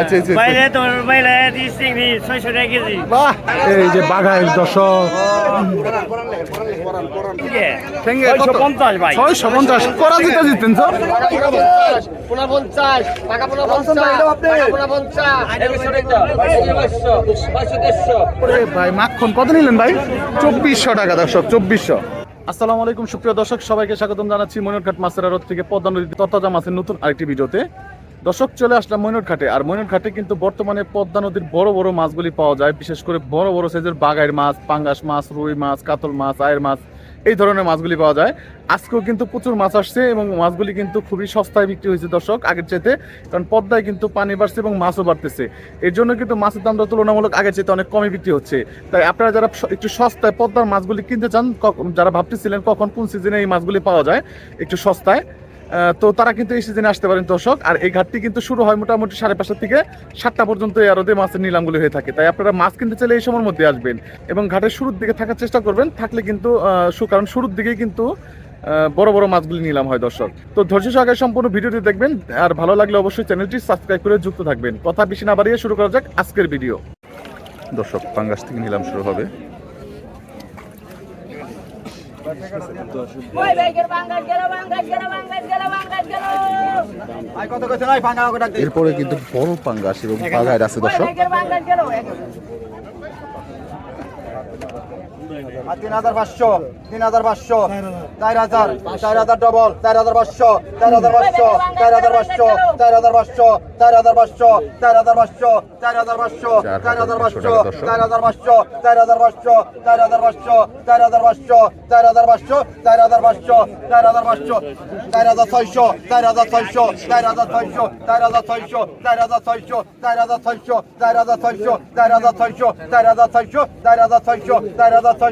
আচ্ছা আচ্ছা, বাইরে আচ্ছা বাইরে তিরিশ চিংড়ি ছয়শো টাকা কেজি। বাহ! এই যে বাঘাইল দর্শক। ঠেঙ্গে কত? ছয়শো পঞ্চাশ ভাই। মাখন কত নিলেন ভাই? চব্বিশশো টাকা দর্শক চব্বিশশো। আসসালামু আলাইকুম সুপ্রিয় দর্শক সবাইকে স্বাগতম জানাচ্ছি ময়ূরঘাট মাছের আড়ত থেকে পদ্মা নদীতে মাছের নতুন আরেকটি ভিডিওতে। দর্শক, চলে আসলাম ময়ূরঘাটে আর ঘাটে কিন্তু বর্তমানে পদ্মা নদীর বড় বড় মাছগুলি পাওয়া যায়। বিশেষ করে বড় বড় সাইজের বাগাইয়ের মাছ, পাঙ্গাস মাছ, রুই মাছ, কাতল মাছ, আয়ের মাছ, এই ধরনের মাছগুলি পাওয়া যায়। আজকেও কিন্তু প্রচুর মাছ আসছে এবং মাছগুলি কিন্তু খুবই সস্তায় বিক্রি হয়েছে দর্শক, আগের চাইতে, কারণ পদ্মায় কিন্তু পানি বাড়ছে এবং মাছও বাড়তেছে। এর জন্য কিন্তু মাছের দামটা তুলনামূলক আগের চাইতে অনেক কমই বিক্রি হচ্ছে। তাই আপনারা যারা একটু সস্তায় পদ্মার মাছগুলি কিনতে চান যারা ভাবতেছিলেন কখন কোন সিজনে এই মাছগুলি পাওয়া যায়, একটু সস্তায়। তো তারা কিন্তু এই সিজনে আসতে পারেন দর্শক। আর এই ঘাটটি কিন্তু শুরু হয় মোটামুটি সাড়ে পাঁচটা থেকে সাতটা পর্যন্ত এই আরদে মাছের নিলামগুলি হয়ে থাকে। তাই আপনারা মাছ কিনতে চাইলে এই সময়ের মধ্যে আসবেন। এবং ঘাটের শুরুর দিকে থাকার চেষ্টা করবেন। থাকলে কিন্তু কারণ শুরুর দিকেই কিন্তু বড় বড় মাছগুলি নিলাম হয় দর্শক। তো ধৈর্য সহকারে সম্পূর্ণ ভিডিওটি দেখবেন। আর ভালো লাগলে অবশ্যই চ্যানেলটি সাবস্ক্রাইব করে যুক্ত থাকবেন। কথা বেশি না বাড়িয়ে শুরু করা যাক আজকের ভিডিও। দর্শক, পাঙ্গাস থেকে নিলাম শুরু হবে। এরপরে কিন্তু বড় পাঙ্গাস এবং পাঙ্গায় আছে দর্শক। আর তিন হাজার পাঁচশো তিন হাজার পাঁচশো চার হাজার চার হাজার ডবল চার হাজার পাঁচশো চার হাজার পাঁচশো চার হাজার পাঁচশো চার হাজার পাঁচশো চার হাজার পাঁচশো চার হাজার পাঁচশো চার হাজার পাঁচশো চার হাজার পাঁচশো চার হাজার পাঁচশো চার হাজার পাঁচশো চার হাজার পাঁচশো চার হাজার পাঁচশো চার হাজার পাঁচশো চার হাজার পাঁচশো চার হাজার পাঁচশো চার হাজার ছয়শো চার হাজার ছয়শো চার হাজার ছয়শো চার হাজার ছয়শো চার হাজার ছয়শো চার হাজার ছয়শো চার হাজার ছয়শো চার হাজার ছয়শো চার হাজার ছয়শো চার হাজার ছয়শো চার হাজার ছয়শো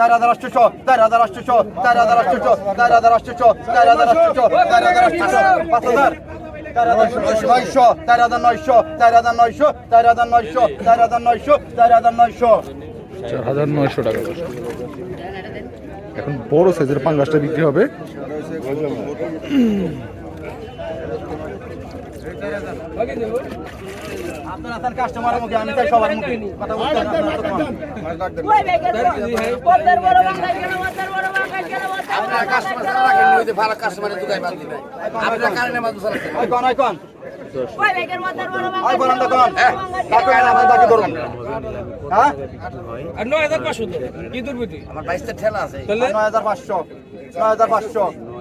চার হাজার আটশো চার হাজার আটশো চার হাজার আটশো চার হাজার আটশো চার হাজার আটশো চার হাজার আটশো পাঁচ হাজার চার হাজার নয়শো চার হাজার নয়শো চার হাজার নয়শো চার হাজার নয়শো চার হাজার নয়শো চার হাজার নয়শো চার হাজার নয়শো টাকা এখন বড় সাইজের পাঙ্গাসটা বিক্রি হবে আপনার আসার আমি চাই সবার কথা বলতে আপনার কাস্টমার ছাড়া রাখেন হ্যাঁ? আমার বাইশটা ঠেলা আছে। নয় হাজার পাঁচশো নয় হাজার পাঁচশো।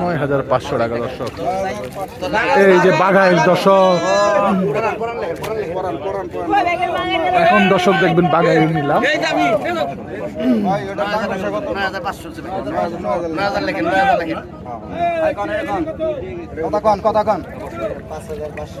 নয় হাজার পাঁচশো টাকা দর্শক। এই যে বাঘাইল দর্শক। এখন দর্শক দেখবেন বাঘাইল নিলাম। কথা কন কথা কন? পাঁচ হাজার পাঁচশো।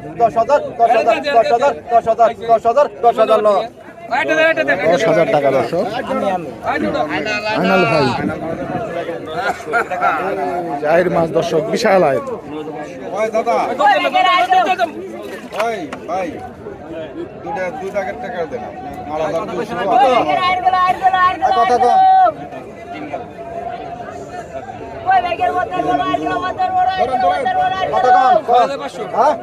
হাজার দশ হাজার দশ হাজার দশ হাজার দশ হাজার দশ হাজার দশ হাজার নয়। দশ হাজার টাকা দর্শক। আনাল ভাই। আয়ের মাছ দর্শক বিশাল আয়। কথা কম কত কম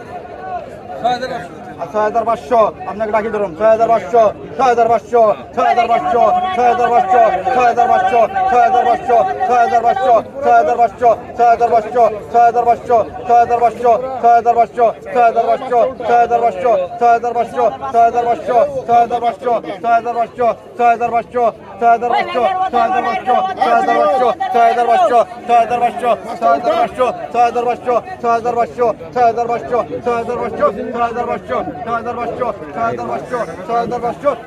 ছয় হাজার পাঁচশো। আপনাকে ডাকি ধরুন ছয় হাজার পাঁচশো। ছয় হাজার পাঁচশো ছয় হাজার পাঁচশো ছয় হাজার পাঁচশো ছয় হাজার পাঁচশো ছয় হাজার পাঁচশো ছয় হাজার পাঁচশো ছয় হাজার পাঁচশো ছয় হাজার পাঁচশো ছয় হাজার পাঁচশো ছয় হাজার পাঁচশো ছয় হাজার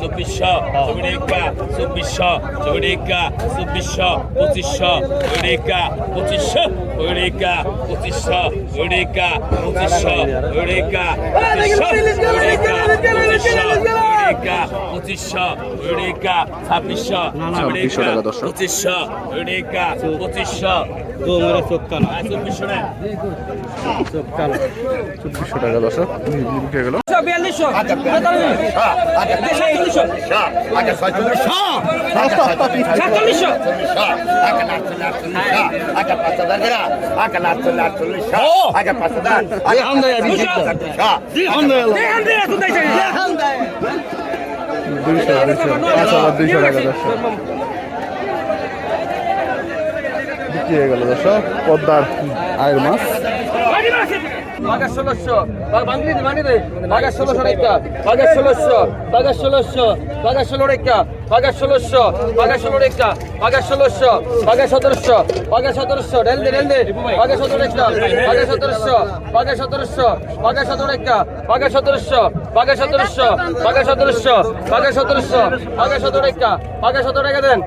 চব্বিশশো চৌবিশ একা চব্বিশশো চৌবিশ একা চব্বিশশো, পঁচিশশো চৌবিশ একা পঁচিশশো চৌবিশ একা পঁচিশশো চৌবিশ একা পঁচিশশো চৌবিশ একা পঁচিশশো চৌবিশ একা পঁচিশশো উড়িকা পঁচিশশো উড়িকা ছাব্বিশশো ছাব্বিশশো টাকা দশ পঁচিশশো উড়িকা পঁচিশশো। হ্যাঁ, চব্বিশশো টাকা দশ বিক্রি গেল। বিয়াল্লিশশো। সাতচল্লিশশো। আলহামদুলিল্লাহ দুইশো দুইশো, পাঁচ হাজার, দুইশো টাকা দর্শক বিক্রি হয়ে গেল দর্শক, পদ্মার আয়ের মাছ। বাঘা ষোলোশো বাংলি মানি দে বাঘা ষোলোশো রেখা বাঘা ষোলোশো বাঘা ষোলোশো বাঘা ষোলো রেখা। বাঘা ষোলোশো বাঘা ষোলো রেখা বাঘা ষোলোশো বাঘা সতেরোশো বাঘা সতেরোশো রেল দে রেল দে বাঘা সতেরো রেখা বাঘা সতেরোশো বাঘা সতেরোশো বাঘা সতেরো রেখা বাঘা সতেরোশো বাঘা সতেরোশো বাঘা সতেরোশো বাঘা সতেরোশো বাঘা সতেরো রেখা বাঘা সতেরো রেখা দেন।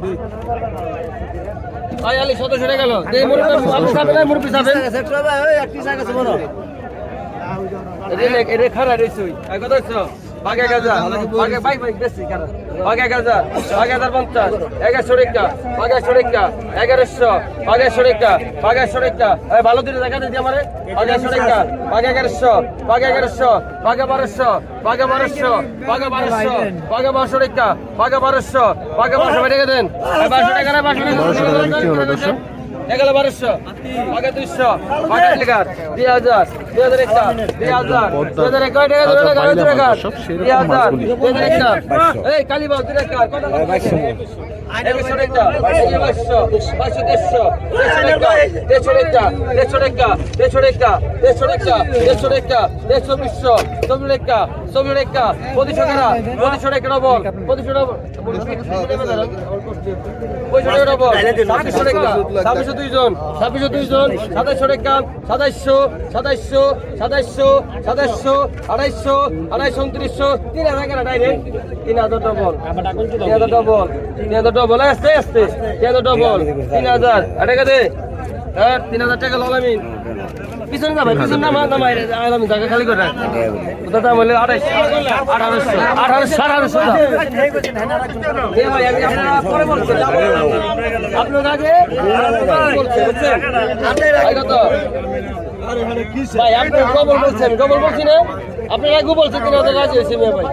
আই আলি সতেরোশো রেখা গেল মুরব্বী আপনি খাবেন না মুরব্বী খাবেন এটা খারাপ রয়েছে কত বাঘ এক হাজার এক- বাইক বাইক বেশি বাঘ এক হাজার বাঘ হাজার এগারোশো রেখা রেখা এগারোশো রেখা রেখা ভালো দিলে দেখা দিদি আমারে একশো রেখা এগারোশো এগারোশো বারোশো বাঘ বারোশো বাঘ বারোশো বাঘ বারোশো রেখা বাঘ বারোশো বাঘ বারোশো বেড়ে দেন বারোশো টাকা বারোশো। এগারো বারোশো বাঘে দুইশো বাঘে লিগার দুই হাজার দুই হাজার একটা দুই হাজার দুই হাজার এক টাকা দুই টাকা দুই টাকা, দুই হাজার দুই হাজার একটা এই কালীবাগ দুই টাকা, কত একশো টাকা, বাইশশো বাইশশো, দেড়শো দেড়শো টাকা দেড়শো টাকা দেড়শো টাকা দেড়শো টাকা দেড়শো টাকা, দেড়শো বিশশো চব্বিশ টাকা চব্বিশ টাকা, পঁচিশশো টাকা পঁচিশশো টাকা ডবল, পঁচিশশো ডবল, পঁচিশশো টাকা ডবল, ছাব্বিশশো টাকা, ছাব্বিশশো দুইজন, ছাব্বিশশো দুইজন, সাতাইশশো একান সাতাইশশো সাতাইশশো সাতাইশশো সাতাইশশো, আড়াইশশো, আড়াইশো উনত্রিশশো, তিন হাজার তিন হাজার ডবল তিন হাজার ডবল তিন হাজার ডবল আসতে আসতে। তিন হাজার ডবল তিন হাজার। দে? হ্যাঁ তিন হাজার টাকা লল আমি ভাই পিছনে না খালি করে রাখ ওটা দাম হলে আমি ডবল বলছি না আপনার আগে বলছে তিন হাজার রাজি হয়েছে মেয়ে ভাই।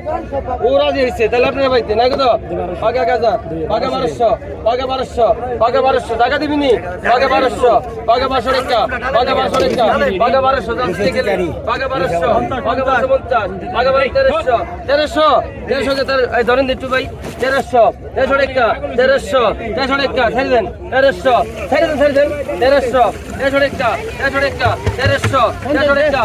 ও রাজি হয়েছে, তাহলে আপনার ভাই না কত পাকা এক হাজার পাকা বারোশো পাকা বারোশো পাকা বারোশো, টাকা দিবিনি পাকা বারোশো পাকা বারোশো রেখা পাকা বারোশো রেখা পাকা বারোশো পাকা বারোশো পাকা বারোশো পঞ্চাশ পাকা বারো তেরোশো তেরোশো তেরোশো এই ধরেন দিচ্ছু ভাই, তেরোশো তেরোশো রেখা তেরোশো তেরোশো রেখা ছেড়ে দেন, তেরোশো, ছেড়ে দেন ছেড়ে দেন, তেরোশো তেরোশো রেখা তেরোশো রেখা তেরোশো তেরোশো রেখা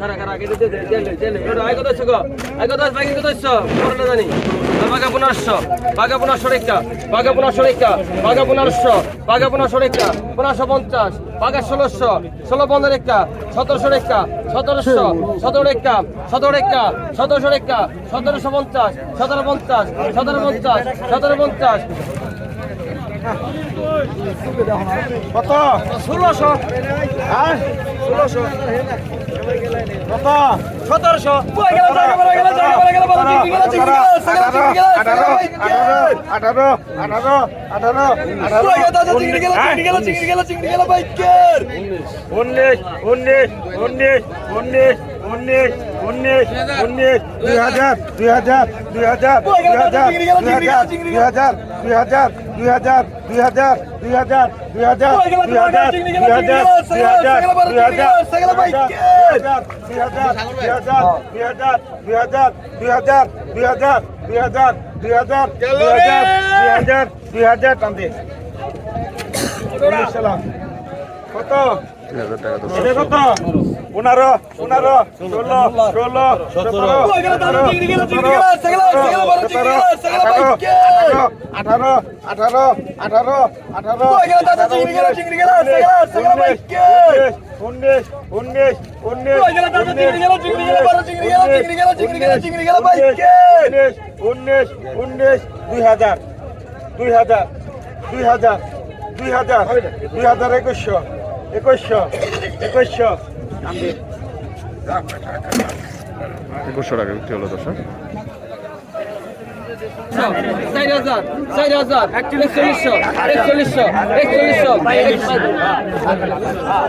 কারা কারা আগে দিতে দে জেনে। জেনে এটা আই কত ছগো আই কত বাকি কত ছছ করলে জানি বাগা পুনরশ বাগা পুনরশ রেখা বাগা পুনরশ রেখা বাগা পুনরশ বাগা পুনরশ রেখা পুনরশ 50 বাগা 1600 16 পনেরো রেখা 1700 রেখা 1700 17 রেখা 17 রেখা 1700 কত ষোলোশো হ্যাঁ ষোলোশো কত সতেরোশো আঠারো আঠারো আঠারো উনিশ উনিশ উনিশ উনিশ উনিশ উনিশ উনিশ দুই হাজার দুই হাজার দুই হাজার দুই হাজার দুই হাজার দুই হাজার দুই হাজার দুই হাজার দুই হাজার দুই হাজার দুই হাজার দুই হাজার দুই হাজার দুই হাজার দুই হাজার দুই হাজার দুই হাজার দুই হাজার দুই হাজার দুই হাজার দুই হাজার দুই হাজার টানতে কত কত পনেরো পনেরো ষোলো ষোলো সতেরো আঠারো আঠারো আঠারো আঠারো উনিশ উনিশ উনিশ উনিশ উনিশ দুই হাজার দুই হাজার দুই হাজার দুই হাজার দুই হাজার একুশশো একুশশো একুশশো একুশশো টাকা বিক্রি হলো দর্শক। চার হাজার চার হাজার একচল্লিশশো একচল্লিশশো একচল্লিশশো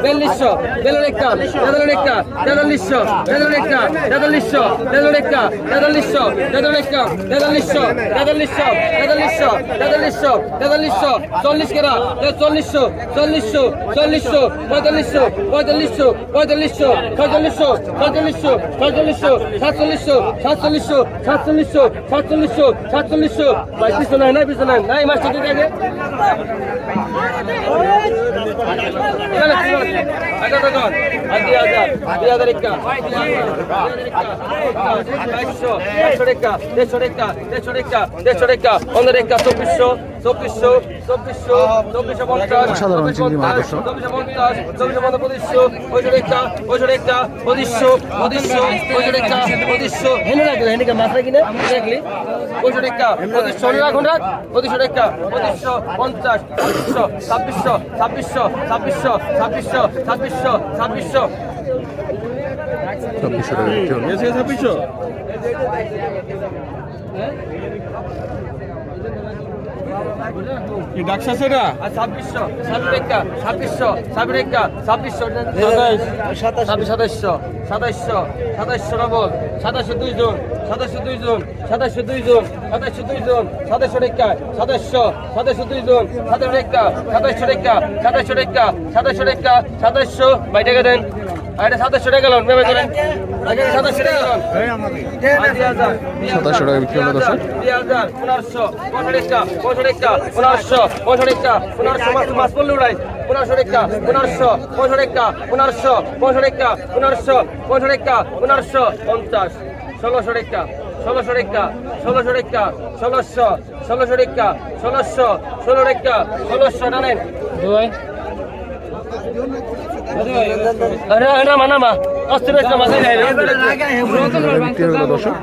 বিয়াল্লিশশো বিয়াল্লিশটা তেতাল্লিশটা তেতাল্লিশশো তেতাল্লিশটা তেতাল্লিশশো তেতাল্লিশটা তেতাল্লিশশো তেতাল্লিশটা তেতাল্লিশশো তেতাল্লিশশো তেতাল্লিশশো তেতাল্লিশশো তেতাল্লিশশো চল্লিশ কেরা চল্লিশশো চল্লিশশো চল্লিশশো পঁয়তাল্লিশশো পঁয়তাল্লিশশো পঁয়তাল্লিশশো ছয়চল্লিশশো ছয়চল্লিশশো ছয়চল্লিশশো সাতচল্লিশশো সাতচল্লিশশো সাতচল্লিশশো সাতচল্লিশশো সাতচল্লিশশো একচল্লিশশো ভাই পিছনে নাই পিছনে নাই। মাছ ঠিক থাকে চব্বিশশো চব্বিশশো চব্বিশশো চব্বিশশো পঞ্চাশ চব্বিশশো পঞ্চাশ। চব্বিশশো পঞ্চাশ চব্বিশশো পঞ্চাশ পঁচিশশো পঁয়ষট্টি একটা পঁয়ষট্টি একটা পঁচিশশো পঁচিশশো পঁয়ষট্টি একটা পঁচিশশো। হেনে রাখলে হেনে মাছ রাখি না? রাখলি পঁয়ষট্টি একটা পঁচিশশো। রাখুন রাখ। পঁচিশশো একটা পঁচিশশো পঞ্চাশ ছাব্বিশশো ছাব্বিশশো ছাব্বিশশো ছাব্বিশশো ছাব্বিশশো ছাব্বিশশো ছাব্বিশশো। ছাব্বিশশো কি ডাকসা সেটা? ছাব্বিশশো ছাব্বিশ একটা ছাব্বিশশো ছাব্বিশ একটা ছাব্বিশশো ছাব্বিশ সাতাইশশো সাতাইশশো সাতাইশশো ডবল সাতাশশো দুই জন সাতাশশো দুই জন সাতাশশো দুই জন সাতাশশো দুই জন সাতাশশো রেখা সাতাশশো সাতাশশো দুই জন সাতাশশো রেখা সাতাশশো রেখা সাতাশশো রেখা সাতাশশো রেখা সাতাশশো ভাই টাকা দেন সাতাশশো টাকা বিক্রি হলো দশ পনেরোশো পঁয়ষট্টিটা পঁয়ষট্টিটা পনেরোশো পঁয়ষট্টিটা পনেরোশো মাছ পড়লে উড়াই পনেরোশো রেখা পনেরোশো পনেরোশো রেখা পনেরোশো পনেরোশো রেখা পনেরোশো পনেরোশো রেখা পনেরোশো পঞ্চাশ ষোলোশো রেখা ষোলোশো রেখা ষোলোশো রেখা ষোলোশো ষোলোশো রেখা ষোলোশো ষোলো রেখা ষোলোশো জানেন দর্শক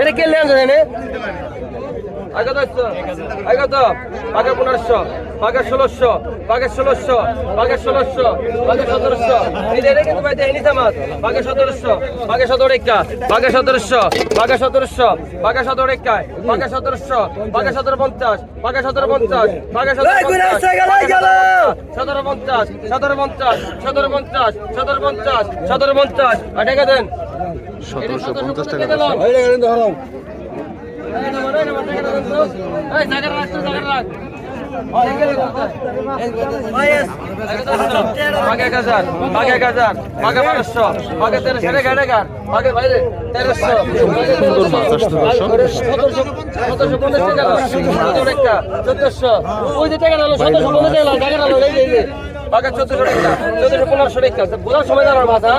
এটা কে লেন জানেন আগত আগত আগে পনেরোশো বাঘের ষোলোশো বাঘের ষোলোশো বাঘের ষোলোশো বাঘের সতেরোশো এটা কিন্তু ভাই দেয়নি জামাত বাঘের সতেরোশো বাঘের সতেরো একটা বাঘের বাঘের সতেরোশো বাঘের সতেরো একটায় বাঘের সতেরোশো বাঘের সতেরো পঞ্চাশ বাঘের সতেরো পঞ্চাশ বাঘের সতেরো পঞ্চাশ সতেরো পঞ্চাশ সতেরো পঞ্চাশ সতেরো পঞ্চাশ সতেরো পঞ্চাশ আর পঞ্চাশ টাকা ধরো এই জায়গা রাখ জায়গা রাখ আগে এক হাজার আগে এক হাজার। আগে বারোশো আগে তেরোশো টাকা টাকা আগে বাইরে তেরোশো সুন্দর মাছ আসছে সতেরোশো সতেরোশো পঞ্চাশ টাকা চোদ্দশো ওই যে টাকা সতেরোশো পঞ্চাশ টাকা টাকা এই যে আগে চোদ্দশো টাকা। চোদ্দশো পনেরোশো টাকা। বোঝার সময় দাঁড়ার মাথা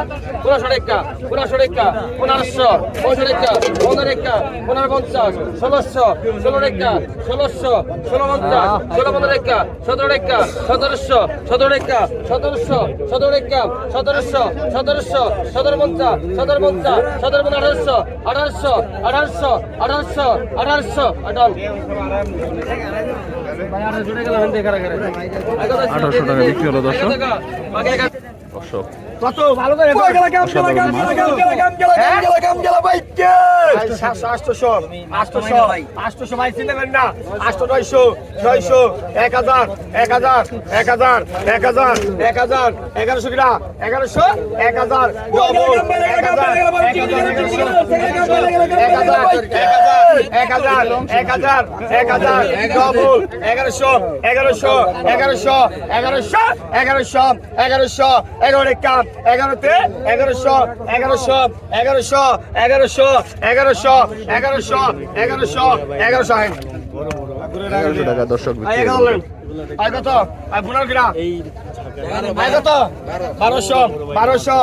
পনেরোশো টাকা পনেরোশো টাকা, পনেরোশো পনেরোশো টাকা, পনেরো টাকা, পনেরো পঞ্চাশ, ষোলোশো, ষোলো টাকা, ষোলোশো, ষোলো পঞ্চাশ, ষোলো পনেরো টাকা, সতেরো টাকা, সতেরোশো, সতেরো টাকা, সতেরোশো, সতেরো টাকা, সতেরোশো সতেরোশো, সতেরো পঞ্চাশ সতেরো পঞ্চাশ, সতেরো পনেরো, আঠারোশো আঠারোশো আঠারোশো আঠারোশো আঠারোশো আঠারো আঠারোশো টাকা বিক্রি হলো দর্শক দর্শক অসাধারণ মাছ আটশোশো এগারোশো এগারোশো এক হাজার এক হাজার এক হাজার এক হাজার এগারো এগারোশো এগারোশো এগারোশো এগারোশো এগারোশো এগারোশো এগারোশো এগারোশো টাকা দর্শক আয় কত? আয় বোনার কিনা? বারোশো বারোশো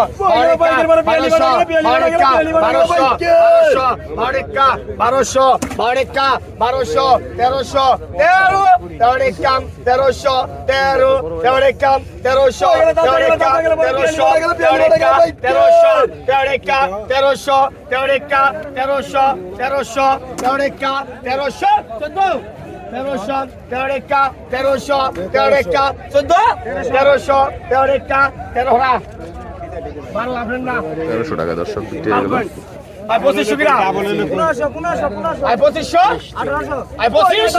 বারোশো বারোশো তেরোশো তেরো তেরোকাম তেরোশো তেরো তেরোকাম তেরোশো তেরোকা তেরোশো তেরোকা তেরোশো তেরোকা তেরোশো তেরোকা তেরোশো তেরোশো তেরোকা তেরোশো চোদ্দ তেরোশো তেরোটা তেরোশো তেরোটা চোদ্দ? তেরোশো। বারো আপনার না তেরোশো টাকা দর্শক আই পঁচিশশো কিনা আই পঁচিশশো আই পঁচিশ?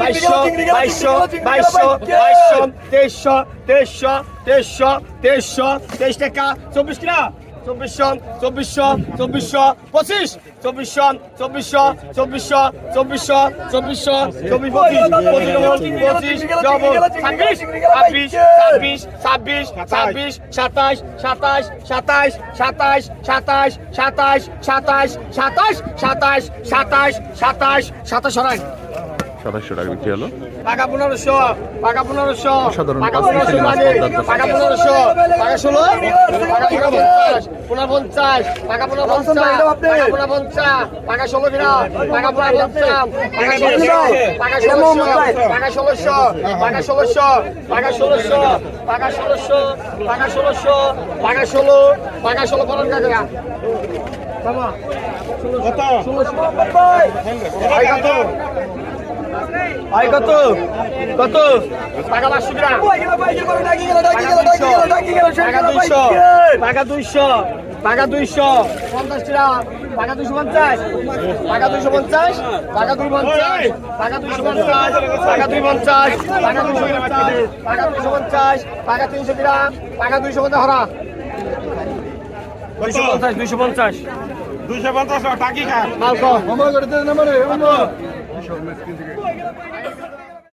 বাইশশো বাইশশো বাইশশো বাইশশো তেইশশো তেইশশো তেইশশো তেইশশো তেইশ টাকা। চব্বিশ কিনা চব্বিশশো চব্বিশশো চব্বিশশো পঁচিশ চব্বিশশো চব্বিশশো চব্বিশশো চব্বিশশো চব্বিশশো চব্বিশ পঁচিশ ডবল ছাব্বিশ ছাব্বিশ ছাব্বিশ ছাব্বিশ সাতাশ সাতাশ সাতাশ সাতাশ সাতাশ সাতাশ সাতাশ সাতাশ সাতাশ সাতাশ সাতাশ সাতাশ সাতাশ সরাই সাতাশশো টাকা বিক্রি হলো। পাকা পনেরোশো পাকা পনেরোশো অসাধারণ পাকা পনেরোশো পাকা ষোলো পাকা পঞ্চাশ পুনা পঞ্চাশ পাকা পুনা পঞ্চাশ পাকা পুনা পঞ্চাশ পাকা ষোলো কিনা পাকা পুনা পঞ্চাশ পাকা ষোলোশো পাকা ষোলোশো পাকা ষোলোশো পাকা ষোলোশো পাকা ষোলোশো পাকা ষোলোশো পাকা ষোলোশো পাকা ষোলো পাকা ষোলো পনেরো টাকা ভাই কত? ভাই কত? কত? টাকা পাঁচশো গ্রাম টাকা দুইশো। টাকা দুইশো। পঞ্চাশ টাকা টাকা দুইশো পঞ্চাশ। টাকা দুইশো পঞ্চাশ। টাকা দুই পঞ্চাশ। টাকা দুইশো পঞ্চাশ। টাকা দুই পঞ্চাশ। টাকা দুইশো পঞ্চাশ। টাকা দুইশো পঞ্চাশ। টাকা তিনশো গ্রাম টাকা দুইশো পঞ্চাশ হরা দুইশো পঞ্চাশ দুইশো পঞ্চাশ। দুইশো পঞ্চাশ টাকি খা মাল কম। আমার Şahmet Gizli.